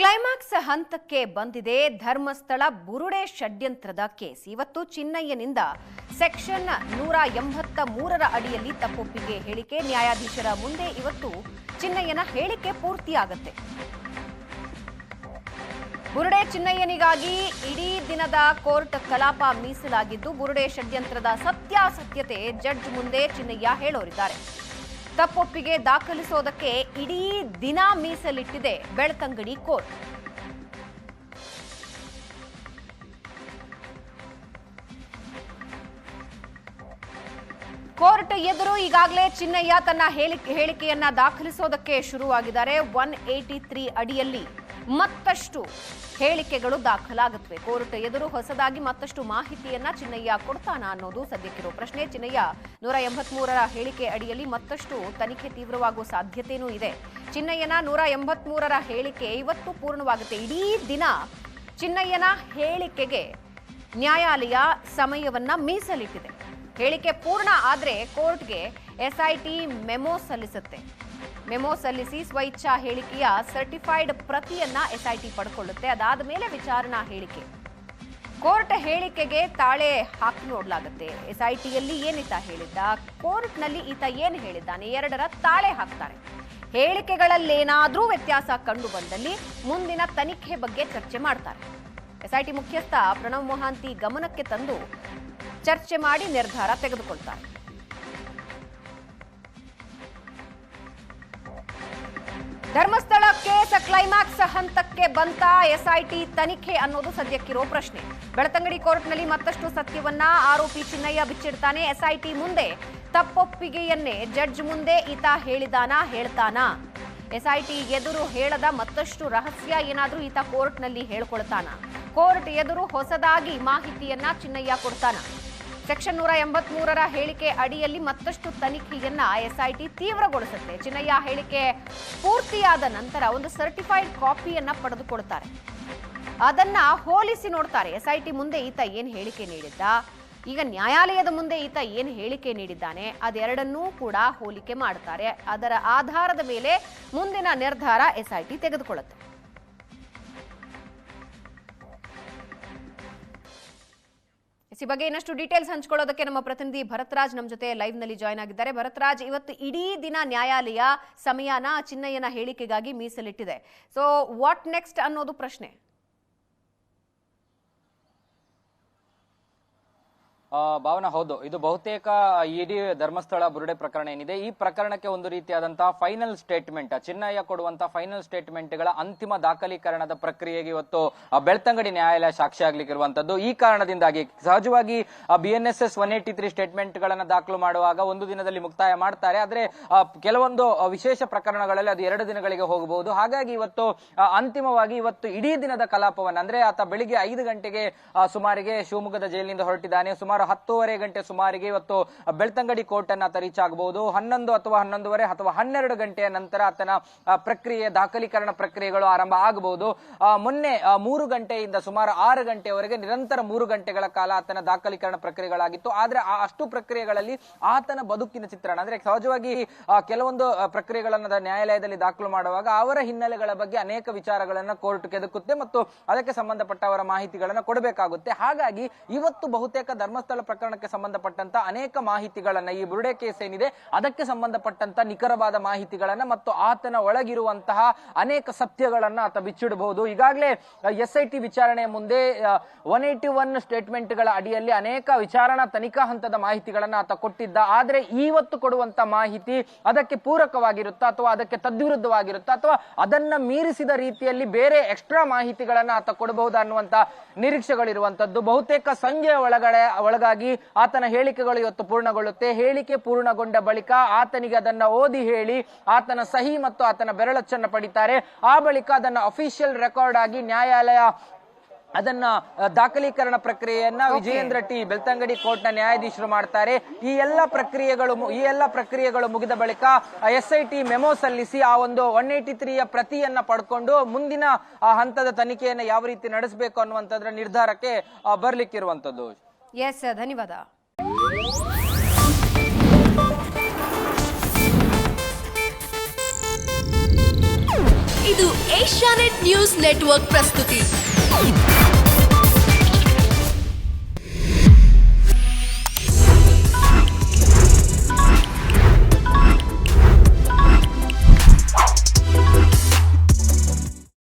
Climax ಹಂತಕ್ಕೆ ಬಂದಿದೆ. ಧರ್ಮಸ್ಥಳ ಬುರುಡೆ ಷಡ್ಯಂತ್ರದ case. ಇವತ್ತು ಚಿನ್ನಯ್ಯನಿಂದ ಸೆಕ್ಷನ್ ನೂರ ಎಂಬತ್ತ ಮೂರರ ಅಡಿಯಲ್ಲಿ ತಪ್ಪೊಪ್ಪಿಗೆ ಹೇಳಿಕೆ. ನ್ಯಾಯಾಧೀಶರ ಮುಂದೆ ಇವತ್ತು ಚಿನ್ನಯ್ಯನ ಹೇಳಿಕೆ ಪೂರ್ತಿಯಾಗತ್ತೆ. ಬುರುಡೆ ಚಿನ್ನಯ್ಯನಿಗಾಗಿ ಇಡೀ ದಿನದ ಕೋರ್ಟ್ ಕಲಾಪ ಮೀಸಲಾಗಿದ್ದು ಬುರುಡೆ ಷಡ್ಯಂತ್ರದ ಸತ್ಯಾಸತ್ಯತೆ ಜಡ್ಜ್ ಮುಂದೆ ಚಿನ್ನಯ್ಯ ಹೇಳೋರಿದ್ದಾರೆ. ತಪ್ಪೊಪ್ಪಿಗೆ ದಾಖಲಿಸೋದಕ್ಕೆ ಇಡೀ ದಿನ ಮೀಸಲಿಟ್ಟಿದೆ ಬೆಳ್ತಂಗಡಿ ಕೋರ್ಟ್. ಕೋರ್ಟ್ ಎದುರು ಈಗಾಗಲೇ ಚಿನ್ನಯ್ಯ ತನ್ನ ಹೇಳಿಕೆ ಹೇಳಿಕೆಯನ್ನ ದಾಖಲಿಸೋದಕ್ಕೆ ಶುರುವಾಗಿದ್ದಾರೆ. ಒನ್ ಏಟಿ ತ್ರೀ ಅಡಿಯಲ್ಲಿ ಮತ್ತಷ್ಟು ಹೇಳಿಕೆಗಳು ದಾಖಲಾಗುತ್ತವೆ. ಕೋರ್ಟ್ ಎದುರು ಹೊಸದಾಗಿ ಮತ್ತಷ್ಟು ಮಾಹಿತಿಯನ್ನ ಚಿನ್ನಯ್ಯ ಕೊಡ್ತಾನ ಅನ್ನೋದು ಸದ್ಯಕ್ಕಿರೋ ಪ್ರಶ್ನೆ. ಚಿನ್ನಯ್ಯ, ನೂರ ಎಂಬತ್ಮೂರರ ಹೇಳಿಕೆ ಅಡಿಯಲ್ಲಿ ಮತ್ತಷ್ಟು ತನಿಖೆ ತೀವ್ರವಾಗುವ ಸಾಧ್ಯತೆಯೂ ಇದೆ. ಚಿನ್ನಯ್ಯನ ನೂರ ಎಂಬತ್ಮೂರರ ಹೇಳಿಕೆ ಇವತ್ತು ಪೂರ್ಣವಾಗುತ್ತೆ. ಇಡೀ ದಿನ ಚಿನ್ನಯ್ಯನ ಹೇಳಿಕೆಗೆ ನ್ಯಾಯಾಲಯ ಸಮಯವನ್ನ ಮೀಸಲಿಟ್ಟಿದೆ. ಹೇಳಿಕೆ ಪೂರ್ಣ ಆದರೆ ಕೋರ್ಟ್ಗೆ ಎಸ್ಐಟಿ ಮೆಮೊ ಸಲ್ಲಿಸುತ್ತೆ. ಮೆಮೊ ಸಲ್ಲಿಸಿ ಸ್ವಇಚ್ಛಾ ಹೇಳಿಕೆಯ ಸರ್ಟಿಫೈಡ್ ಪ್ರತಿಯನ್ನ ಎಸ್ಐಟಿ ಪಡ್ಕೊಳ್ಳುತ್ತೆ. ಅದಾದ ಮೇಲೆ ವಿಚಾರಣಾ ಹೇಳಿಕೆ. ಕೋರ್ಟ್ ಹೇಳಿಕೆಗೆ ತಾಳೆ ಹಾಕಿ ನೋಡ್ಲಾಗುತ್ತೆ. ಎಸ್ಐಟಿಯಲ್ಲಿ ಏನಿತ ಹೇಳಿದ್ದ? ಕೋರ್ಟ್ನಲ್ಲಿ ಈತ ಏನು ಹೇಳಿದ್ದಾನೆ? ಎರಡರ ತಾಳೆ ಹಾಕ್ತಾರೆ. ಹೇಳಿಕೆಗಳಲ್ಲೇನಾದರೂ ವ್ಯತ್ಯಾಸ ಕಂಡು ಬಂದಲ್ಲಿ ಮುಂದಿನ ತನಿಖೆ ಬಗ್ಗೆ ಚರ್ಚೆ ಮಾಡ್ತಾರೆ. ಎಸ್ಐಟಿ ಮುಖ್ಯಸ್ಥ ಪ್ರಣವ್ ಮೊಹಾಂತಿ ಗಮನಕ್ಕೆ ತಂದು ಚರ್ಚೆ ಮಾಡಿ ನಿರ್ಧಾರ ತೆಗೆದುಕೊಳ್ತಾರೆ. ಧರ್ಮಸ್ಥಳ ಕೇಸ್ ಕ್ಲೈಮ್ಯಾಕ್ಸ್ ಹಂತಕ್ಕೆ ಬಂತ ಎಸ್ಐಟಿ ತನಿಖೆ ಅನ್ನೋದು ಸದ್ಯಕ್ಕಿರೋ ಪ್ರಶ್ನೆ. ಬೆಳತಂಗಡಿ ಕೋರ್ಟ್ನಲ್ಲಿ ಮತ್ತಷ್ಟು ಸತ್ಯವನ್ನ ಆರೋಪಿ ಚಿನ್ನಯ್ಯ ಬಿಚ್ಚಿಡ್ತಾನೆ. ಎಸ್ಐಟಿ ಮುಂದೆ ತಪ್ಪೊಪ್ಪಿಗೆಯನ್ನೇ ಜಡ್ಜ್ ಮುಂದೆ ಈತ ಹೇಳಿದಾನ ಹೇಳ್ತಾನ? ಎಸ್ಐಟಿ ಎದುರು ಹೇಳದ ಮತ್ತಷ್ಟು ರಹಸ್ಯ ಏನಾದರೂ ಈತ ಕೋರ್ಟ್ನಲ್ಲಿ ಹೇಳ್ಕೊಳ್ತಾನ? ಕೋರ್ಟ್ ಎದುರು ಹೊಸದಾಗಿ ಮಾಹಿತಿಯನ್ನ ಚಿನ್ನಯ್ಯ ಕೊಡ್ತಾನ? ಸೆಕ್ಷನ್ ನೂರ ಎಂಬತ್ಮೂರರ ಹೇಳಿಕೆ ಅಡಿಯಲ್ಲಿ ಮತ್ತಷ್ಟು ತನಿಖೆಯನ್ನ ಎಸ್ಐಟಿ ತೀವ್ರಗೊಳಿಸುತ್ತೆ. ಚಿನ್ನಯ್ಯ ಹೇಳಿಕೆ ಪೂರ್ತಿಯಾದ ನಂತರ ಒಂದು ಸರ್ಟಿಫೈಡ್ ಕಾಪಿಯನ್ನ ಪಡೆದುಕೊಳ್ತಾರೆ ಅದನ್ನ ಹೋಲಿಸಿ ನೋಡ್ತಾರೆ. ಎಸ್ಐಟಿ ಮುಂದೆ ಈತ ಏನ್ ಹೇಳಿಕೆ ನೀಡಿದ್ದ? ಈಗ ನ್ಯಾಯಾಲಯದ ಮುಂದೆ ಈತ ಏನು ಹೇಳಿಕೆ ನೀಡಿದ್ದಾನೆ? ಅದೆರಡನ್ನೂ ಕೂಡ ಹೋಲಿಕೆ ಮಾಡ್ತಾರೆ. ಅದರ ಆಧಾರದ ಮೇಲೆ ಮುಂದಿನ ನಿರ್ಧಾರ ಎಸ್ಐಟಿ ತೆಗೆದುಕೊಳ್ಳುತ್ತೆ. ಈ ಬಗ್ಗೆ ಇನ್ನಷ್ಟು ಡೀಟೇಲ್ಸ್ ಹಂಚ್ಕೊಳ್ಳೋದಕ್ಕೆ ನಮ್ಮ ಪ್ರತಿನಿಧಿ ಭರತ್ರಾಜ್ ನಮ್ಮ ಜೊತೆ ಲೈವ್ನಲ್ಲಿ ಜಾಯ್ನ್ ಆಗಿದ್ದಾರೆ. ಭರತ್ರಾಜ್, ಇವತ್ತು ಇಡೀ ದಿನ ನ್ಯಾಯಾಲಯ ಸಮಯನ ಚಿನ್ನಯ್ಯನ ಹೇಳಿಕೆಗಾಗಿ ಮೀಸಲಿಟ್ಟಿದೆ. ಸೊ ವಾಟ್ ನೆಕ್ಸ್ಟ್ ಅನ್ನೋದು ಪ್ರಶ್ನೆ. ಭಾವನಾ, ಹೌದು. ಇದು ಬಹುತೇಕ ಇಡಿ ಧರ್ಮಸ್ಥಳ ಬುರುಡೆ ಪ್ರಕರಣ ಏನಿದೆ. ಈ ಪ್ರಕರಣಕ್ಕೆ ಒಂದು ರೀತಿಯಾದಂತಹ ಫೈನಲ್ ಸ್ಟೇಟ್ಮೆಂಟ್ ಚಿನ್ನಯ್ಯ ಕೊಡುವಂತಹ ಫೈನಲ್ ಸ್ಟೇಟ್ಮೆಂಟ್ಗಳ ಅಂತಿಮ ದಾಖಲೀಕರಣದ ಪ್ರಕ್ರಿಯೆಗೆ ಇವತ್ತು ಬೆಳ್ತಂಗಡಿ ನ್ಯಾಯಾಲಯ ಸಾಕ್ಷಿ ಆಗ್ಲಿಕ್ಕಿರುವಂತದ್ದು. ಈ ಕಾರಣದಿಂದಾಗಿ ಸಹಜವಾಗಿ B N S S one eighty three statement ಗಳನ್ನ ದಾಖಲು ಮಾಡುವಾಗ ಒಂದು ದಿನದಲ್ಲಿ ಮುಕ್ತಾಯ ಮಾಡ್ತಾರೆ. ಆದ್ರೆ ಕೆಲವೊಂದು ವಿಶೇಷ ಪ್ರಕರಣಗಳಲ್ಲಿ ಅದು ಎರಡು ದಿನಗಳಿಗೆ ಹೋಗಬಹುದು. ಹಾಗಾಗಿ ಇವತ್ತು ಅಂತಿಮವಾಗಿ ಇವತ್ತು ಇಡೀ ದಿನದ ಕಲಾಪವನ್ನು, ಅಂದ್ರೆ ಆತ ಬೆಳಿಗ್ಗೆ ಐದು ಗಂಟೆಗೆ ಸುಮಾರಿಗೆ ಶಿವಮೊಗ್ಗದ ಜೈಲಿನಿಂದ ಹೊರಟಿದ್ದಾನೆ. ಸುಮಾರು ಹತ್ತೂವರೆ ಗಂಟೆ ಸುಮಾರಿಗೆ ಇವತ್ತು ಬೆಳ್ತಂಗಡಿ ಕೋರ್ಟ್ ಅನ್ನ ರೀಚ್ ಆಗಬಹುದು. ಹನ್ನೊಂದು ಅಥವಾ ಹನ್ನೊಂದುವರೆ ಅಥವಾ ಹನ್ನೆರಡು ಗಂಟೆಯ ನಂತರ ಆತನ ಪ್ರಕ್ರಿಯೆ, ದಾಖಲೀಕರಣ ಪ್ರಕ್ರಿಯೆಗಳು ಆರಂಭ ಆಗಬಹುದು. ಮೊನ್ನೆ ಮೂರು ಗಂಟೆಯಿಂದ ಸುಮಾರು ಆರು ಗಂಟೆಯವರೆಗೆ ನಿರಂತರ ಮೂರು ಗಂಟೆಗಳ ಕಾಲ ಆತನ ದಾಖಲೀಕರಣ ಪ್ರಕ್ರಿಯೆಗಳಾಗಿತ್ತು. ಆದ್ರೆ ಆ ಅಷ್ಟು ಪ್ರಕ್ರಿಯೆಗಳಲ್ಲಿ ಆತನ ಬದುಕಿನ ಚಿತ್ರಣ, ಅಂದ್ರೆ ಸಹಜವಾಗಿ ಕೆಲವೊಂದು ಪ್ರಕ್ರಿಯೆಗಳನ್ನ ನ್ಯಾಯಾಲಯದಲ್ಲಿ ದಾಖಲು ಮಾಡುವಾಗ ಅವರ ಹಿನ್ನೆಲೆಗಳ ಬಗ್ಗೆ ಅನೇಕ ವಿಚಾರಗಳನ್ನ ಕೋರ್ಟ್ ಕೆದಕುತ್ತೆ ಮತ್ತು ಅದಕ್ಕೆ ಸಂಬಂಧಪಟ್ಟ ಅವರ ಮಾಹಿತಿಗಳನ್ನ ಕೊಡಬೇಕಾಗುತ್ತೆ. ಹಾಗಾಗಿ ಇವತ್ತು ಬಹುತೇಕ ಧರ್ಮಸ್ಥಳ ಪ್ರಕರಣಕ್ಕೆ ಸಂಬಂಧಪಟ್ಟಂತ ಅನೇಕ ಮಾಹಿತಿಗಳನ್ನ ಈ ಬುರುಡೆ ಕೇಸ್ ಏನಿದೆ, ಅದಕ್ಕೆ ಸಂಬಂಧಪಟ್ಟಂತ ನಿಖರವಾದ ಮಾಹಿತಿಗಳನ್ನ ಮತ್ತು ಆತನ ಒಳಗಿರುವಂತಹ ಅನೇಕ ಸತ್ಯಗಳನ್ನ ಆತ ಬಿಚ್ಚಿಡಬಹುದು ಈಗಾಗಲೇ ಎಸ್ ಐ ಟಿ ವಿಚಾರಣೆಯ ಮುಂದೆ ಒನ್ ಏಟಿ ಒನ್ ಸ್ಟೇಟ್ಮೆಂಟ್ಗಳ ಅಡಿಯಲ್ಲಿ ಅನೇಕ ವಿಚಾರಣಾ ತನಿಖಾ ಹಂತದ ಮಾಹಿತಿಗಳನ್ನ ಆತ ಕೊಟ್ಟಿದ್ದ. ಆದ್ರೆ ಇವತ್ತು ಕೊಡುವಂತ ಮಾಹಿತಿ ಅದಕ್ಕೆ ಪೂರಕವಾಗಿರುತ್ತಾ ಅಥವಾ ಅದಕ್ಕೆ ತದ್ವಿರುದ್ಧವಾಗಿರುತ್ತಾ ಅಥವಾ ಅದನ್ನ ಮೀರಿಸಿದ ರೀತಿಯಲ್ಲಿ ಬೇರೆ ಎಕ್ಸ್ಟ್ರಾ ಮಾಹಿತಿಗಳನ್ನ ಆತ ಕೊಡಬಹುದು ಅನ್ನುವಂತ ನಿರೀಕ್ಷೆಗಳಿರುವಂತದ್ದು. ಬಹುತೇಕ ಸಂಜೆಯ ಒಳಗಡೆ ಒಳಗಾಗಿ ಆತನ ಹೇಳಿಕೆಗಳು ಇವತ್ತು ಪೂರ್ಣಗೊಳ್ಳುತ್ತೆ. ಹೇಳಿಕೆ ಪೂರ್ಣಗೊಂಡ ಬಳಿಕ ಆತನಿಗೆ ಅದನ್ನ ಓದಿ ಹೇಳಿ ಆತನ ಸಹಿ ಮತ್ತು ಆತನ ಬೆರಳಚ್ಚನ್ನ ಪಡಿತಾರೆ. ಆ ಬಳಿಕ ಅದನ್ನ ಅಫಿಷಿಯಲ್ ರೆಕಾರ್ಡ್ ಆಗಿ ನ್ಯಾಯಾಲಯ ಅದನ್ನ ದಾಖಲೀಕರಣ ಪ್ರಕ್ರಿಯೆಯನ್ನ ವಿಜಯೇಂದ್ರ ಟಿ. ಬೆಳ್ತಂಗಡಿ ಕೋರ್ಟ್ನ ನ್ಯಾಯಾಧೀಶರು ಮಾಡ್ತಾರೆ. ಈ ಎಲ್ಲ ಪ್ರಕ್ರಿಯೆಗಳು ಈ ಎಲ್ಲ ಪ್ರಕ್ರಿಯೆಗಳು ಮುಗಿದ ಬಳಿಕ ಎಸ್ ಐ ಟಿ ಮೆಮೊ ಸಲ್ಲಿಸಿ ಆ ಒಂದು ಒನ್ ಏಟಿ ತ್ರೀಯ ಪ್ರತಿಯನ್ನ ಪಡ್ಕೊಂಡು ಮುಂದಿನ ಆ ಹಂತದ ತನಿಖೆಯನ್ನ ಯಾವ ರೀತಿ ನಡೆಸಬೇಕು ಅನ್ನುವಂಥದ್ರ ನಿರ್ಧಾರಕ್ಕೆ ಬರ್ಲಿಕ್ಕಿರುವಂಥದ್ದು. ಬರ್ಲಿಕ್ಕಿರುವಂತದ್ದು ಎಸ್ ಧನ್ಯವಾದ. ಇದು ಏಷ್ಯಾನೆಟ್ ನ್ಯೂಸ್ ನೆಟ್ವರ್ಕ್ ಪ್ರಸ್ತುತಿ.